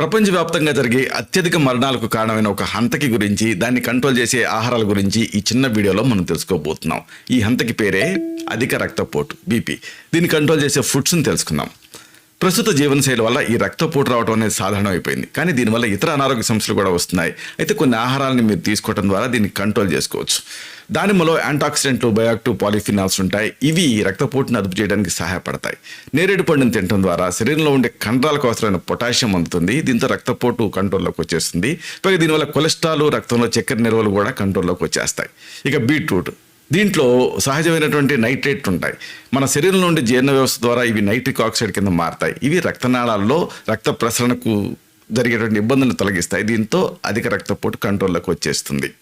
ప్రపంచవ్యాప్తంగా జరిగే అత్యధిక మరణాలకు కారణమైన ఒక హంతకి గురించి దాన్ని కంట్రోల్ చేసే ఆహారాల గురించి ఈ చిన్న వీడియోలో మనం తెలుసుకోబోతున్నాం. ఈ హంతకి పేరే అధిక రక్తపోటు బీపీ. దీన్ని కంట్రోల్ చేసే ఫుడ్స్ని తెలుసుకుందాం. ప్రస్తుత జీవనశైలి వల్ల ఈ రక్తపోటు రావడం అనేది సాధారణం అయిపోయింది కానీ దీనివల్ల ఇతర అనారోగ్య సమస్యలు కూడా వస్తున్నాయి. అయితే కొన్ని ఆహారాలను మీరు తీసుకోవడం ద్వారా దీన్ని కంట్రోల్ చేసుకోవచ్చు. దానిమ్మలో యాంటాక్సిడెంట్లు బయాక్టివ్ పాలిఫినాల్స్ ఉంటాయి. ఇవి రక్తపోటును అదుపు చేయడానికి సహాయపడతాయి. నేరేడు పండును తినడం ద్వారా శరీరంలో ఉండే కండరాలకు అవసరమైన పొటాషియం అందుతుంది. దీంతో రక్తపోటు కంట్రోల్లోకి వచ్చేస్తుంది. పైగా దీనివల్ల కొలెస్ట్రాల్ రక్తంలో చక్కెర నిల్వలు కూడా కంట్రోల్లోకి వచ్చేస్తాయి. ఇక బీట్రూట్. దీంట్లో సహజమైనటువంటి నైట్రేట్ ఉంటాయి. మన శరీరంలో ఉండే జీర్ణ వ్యవస్థ ద్వారా ఇవి నైట్రిక్ ఆక్సైడ్ కింద మారతాయి. ఇవి రక్తనాళాల్లో రక్త ప్రసరణకు జరిగేటువంటి ఇబ్బందులను తొలగిస్తాయి. దీంతో అధిక రక్తపోటు కంట్రోల్లోకి వచ్చేస్తుంది.